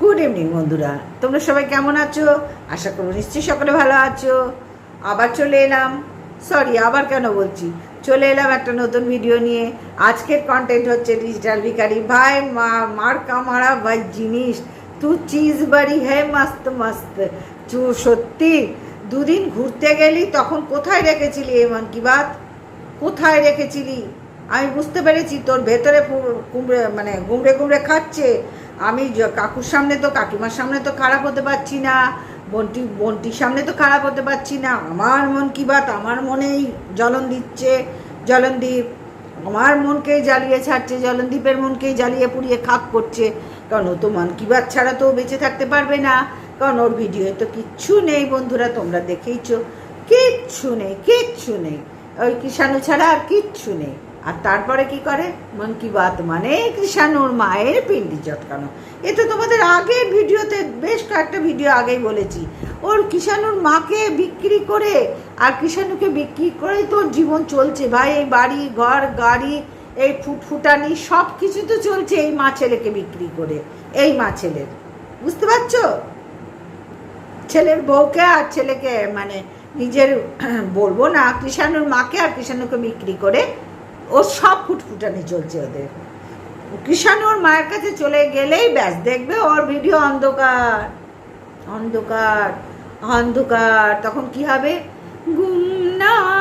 Good evening বন্ধুরা। তোমরা সবাই কেমন আছো? আশা করো নিশ্চয়ই সকলে ভালো আছো। আবার চলে এলাম। সরি আবার কেন বলছি? চলে এলাম একটা নতুন ভিডিও নিয়ে। আজকের কন্টেন্ট হচ্ছে ডিজিটাল ভিকারি ভাই, মা মার কামারা ভাই, জিনিস। তু চিজ বাড়ি হ্যাঁ মস্ত মস্ত। চু সত্যি, দুদিন ঘুরতে গেলি, তখন কোথায় রেখেছিলি এই মন কি বাত? কোথায় রেখেছিলি? আমি বুঝতে পেরেছি, তোর ভেতরে কুমড়ে মানে গুমড়ে গুমড়ে খাচ্ছে। আমি কাকুর সামনে তো, কাকিমার সামনে তো খারাপ হতে পারছি না, বন্টি, বন্টির সামনে তো খারাপ হতে পারছি না। আমার মন কি বাত? আমার মনেই জ্বলন দিচ্ছে জলনদীপ আমার মনকেই জ্বালিয়ে ছাড়ছে জলনদীপের মনকেই জ্বালিয়ে পুড়িয়ে খাপ করছে। কারণ ও তো মন কি বাত ছাড়া তো বেঁচে থাকতে পারবে না। কারণ ওর ভিডিওয়ে তো কিচ্ছু নেই বন্ধুরা, তোমরা দেখেইছো। কিচ্ছু নেই কিচ্ছু নেই। ওই কৃষাণু ছাড়া আর কিচ্ছু নেই। আর তারপরে কি করে? মন কি বাত মানে কৃষাণুর মায়ের পিন্ডি চটকানো। এটা তোমাদের আগের ভিডিওতে বেশ কয়েকটা ভিডিও আগেই বলেছি। ওর কৃষাণুর মাকে বিক্রি করে আর কৃষাণুকে বিক্রি করেই তোর জীবন চলছে। ভাই, এই বাড়ি, ঘর, গাড়ি, এই ফুটফুটানি সব কিছু তো চলছে এই মা ছেলেকে বিক্রি করে। এই মা ছেলের। বুঝতে পারছ? ছেলের বউকে আর ছেলেকে মানে নিজের বলব না, কৃষাণুর মাকে আর কৃষাণুকে বিক্রি করে ও সব ফুটফুটানি চলছে ওদের। কৃষাণ ওর মায়ের কাছে চলে গেলেই ব্যাস, দেখবে ওর ভিডিও অন্ধকার অন্ধকার অন্ধকার। তখন কি হবে? গুমনাম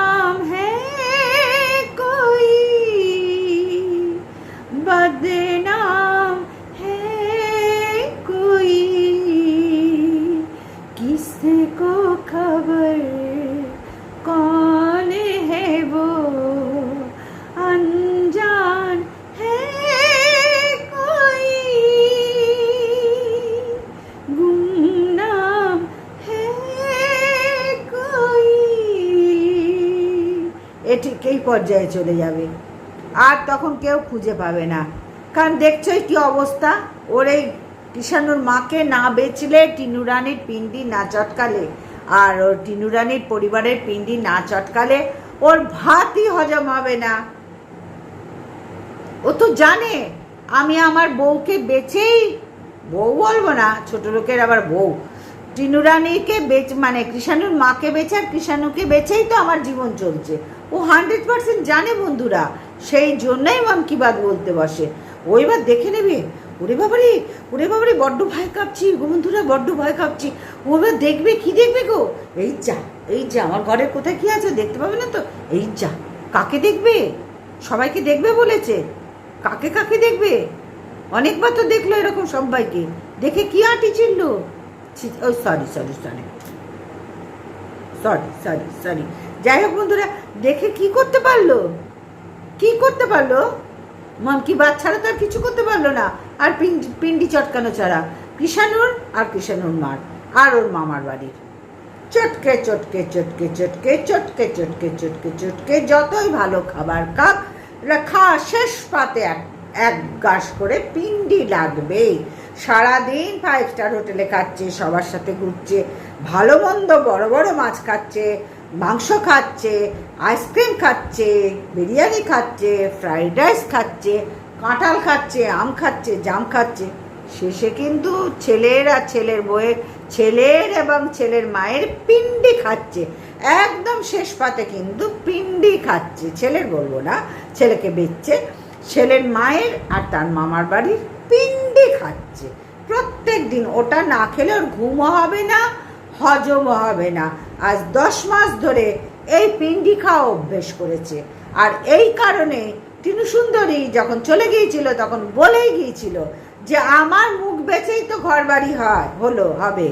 এ ঠিক এই পর্যায়ে চলে যাবে। আর তখন কেউ খুঁজে পাবে না। কারণ দেখছোই কি অবস্থা? ওর এই কিষানুর মাকে না বেচলে টিনু রানীর পিন্ডি না চটকালে। আর ওর টিনু রানীর পরিবারের পিন্ডি না চটকালে ওর ভাতই হজম হবে না। ও তো জানে, আমি আমার বউকে বেচেই, বউ বলব না, ছোট লোকের আবার বউ। টিনুরানিকে বেচ মানে কৃষাণুর মাকে বেচে আর কৃষাণুকে বেচেই তো আমার জীবন চলছে। ও হান্ড্রেড পার্সেন্ট জানে বন্ধুরা, সেই জন্যই মন কি বাত বলতে বসে। ও এবার দেখে নেবে, ওরে বাবারে ওরে বাবারে, বড্ড ভয় কাঁপছি বন্ধুরা, বড্ড ভয় কাঁপছি। ও এবার দেখবে, কি দেখবে গো? এই যা এই যা, আমার ঘরের কোথায় কি আছে দেখতে পাবে না তো? এই যা, কাকে দেখবে? সবাইকে দেখবে বলেছে। কাকে কাকে দেখবে? অনেকবার তো দেখল এরকম সবাইকে। দেখে কি আটি ছিল ও sorry sorry sorry sorry sorry sorry যাই হোক বন্ধুরা, দেখে কি করতে পারল? কি করতে পারল? মন কি বাদ ছাড়া তো আর কিছু করতে পারল না। আর পিন্ডি চটকানো ছাড়া। কৃষাণুর আর কৃষাণুর মার, আর ওর মামার বাড়ির। চটকে চটকে চটকে চটকে চটকে চটকে চটকে চটকে, যতই ভালো খাবার খাক খা শেষ পাতে এক এক গাছ করে পিন্ডি লাগবে। সারাদিন ফাইভ স্টার হোটেলে খাচ্ছে, সবার সাথে ঘুরছে, ভালো মন্দ বড় বড় মাছ খাচ্ছে মাংস খাচ্ছে, আইসক্রিম খাচ্ছে, বিরিয়ানি খাচ্ছে, ফ্রাইড রাইস খাচ্ছে, কাঁঠাল খাচ্ছে, আম খাচ্ছে, জাম খাচ্ছে। শেষে কিন্তু ছেলের আর ছেলের বউয়ের, ছেলের এবং ছেলের মায়ের পিন্ডি খাচ্ছে। একদম শেষ পাতে কিন্তু পিন্ডি খাচ্ছে। ছেলের বলব না, ছেলেকে বেচছে। ছেলের মায়ের আর তার মামার বাড়ির পিন্ডি খাচ্ছে। প্রত্যেক দিন ওটা না খেলে ওর ঘুমও হবে না হজমও হবে না। আজ দশ মাস ধরে এই পিন্ডি খাওয়া অভ্যেস করেছে। আর এই কারণে টিনু সুন্দরী যখন চলে গিয়েছিল, তখন বলেই গিয়েছিল যে, আমার মুখ বেচেই তো ঘর বাড়ি হয়, হলো, হবে।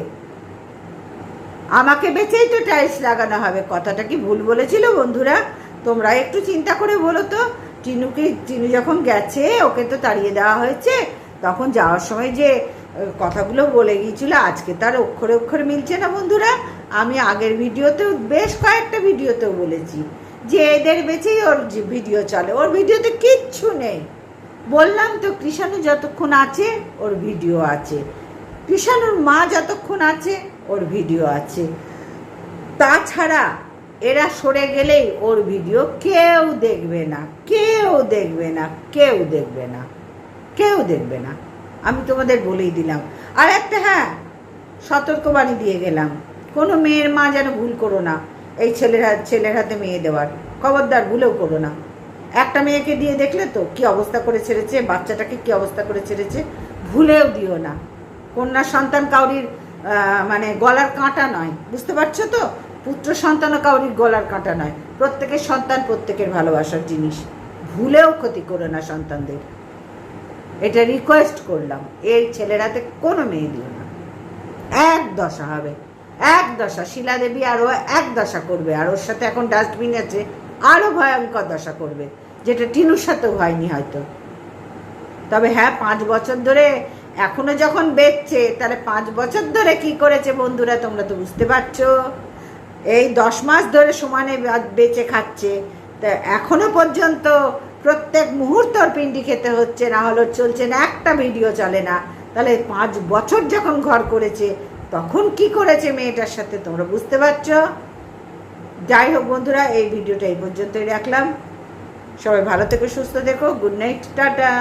আমাকে বেচেই তো টাইলস লাগানো হবে। কথাটা কি ভুল বলেছিল বন্ধুরা? তোমরা একটু চিন্তা করে বলো তো। টিনুকে, টিনু যখন গেছে, ওকে তো তাড়িয়ে দেওয়া হয়েছে। তখন যাওয়ার সময় যে কথাগুলো বলে গিয়েছিল, আজকে তার অক্ষরে অক্ষরে মিলছে না বন্ধুরা। আমি আগের ভিডিওতেও বেশ কয়েকটা ভিডিওতেও বলেছি, যে এদের বেচেই ওর ভিডিও চলে, ওর ভিডিওতে কিচ্ছু নেই। বললাম তো, কৃষাণু যতক্ষণ আছে, ওর ভিডিও আছে। কৃষাণুর মা যতক্ষণ আছে, ওর ভিডিও আছে। তাছাড়া এরা সরে গেলেই ওর ভিডিও কেউ দেখবে না, কেউ দেখবে না, কেউ দেখবে না, কেউ দেখবে না। আমি তোমাদের বলেই দিলাম। আর একটা হ্যাঁ সতর্কবাণী দিয়ে গেলাম। কোনো মেয়ের মা যেন ভুল করো না, এই ছেলের হাত ছেলের হাতে মেয়ে দেওয়ার। খবরদার, ভুলেও করো না। একটা মেয়েকে দিয়ে দেখলে তো কি অবস্থা করে ছেড়েছে, বাচ্চাটাকে কি অবস্থা করে ছেড়েছে, ভুলেও দিও না। কন্যা সন্তান কাউরির মানে গলার কাঁটা নয়। বুঝতে পারছ তো? পুত্র সন্তানও কাউরির গলার কাঁটা নয়। প্রত্যেকের সন্তান প্রত্যেকের ভালোবাসার জিনিস। ভুলেও ক্ষতি করো না সন্তানদের। এটা রিকোয়েস্ট করলাম। এই ছেলেরাতে কোনো মেয়ে দিও না। এক দশা হবে। এক দশা। শিলা দেবী আরও এক দশা করবে। আর ওর সাথে এখন ডাস্টবিন আছে। আরও ভয়ঙ্কর দশা করবে। যেটা টিনুর সাথেও হয়নি হয়তো। তবে হ্যাঁ পাঁচ বছর ধরে এখনও যখন বেচছে, তাহলে পাঁচ বছর ধরে কি করেছে বন্ধুরা তোমরা তো বুঝতে পারছ। এই দশ মাস ধরে সমানে বেচে খাচ্ছে। তা এখনও পর্যন্ত প্রত্যেক মুহূর্তর পিন্ডি খেতে হচ্ছে, না হলো চলছে না, একটা ভিডিও চলে না। তাহলে পাঁচ বছর যখন ঘর করেছে, তখন কি করেছে মেয়েটার সাথে তোমরা বুঝতে পারছ? যাই হোক বন্ধুরা, এই ভিডিওটা এই পর্যন্তই রাখলাম। সবাই ভালো থেকে, সুস্থ দেখো গুড নাইট, টাটা।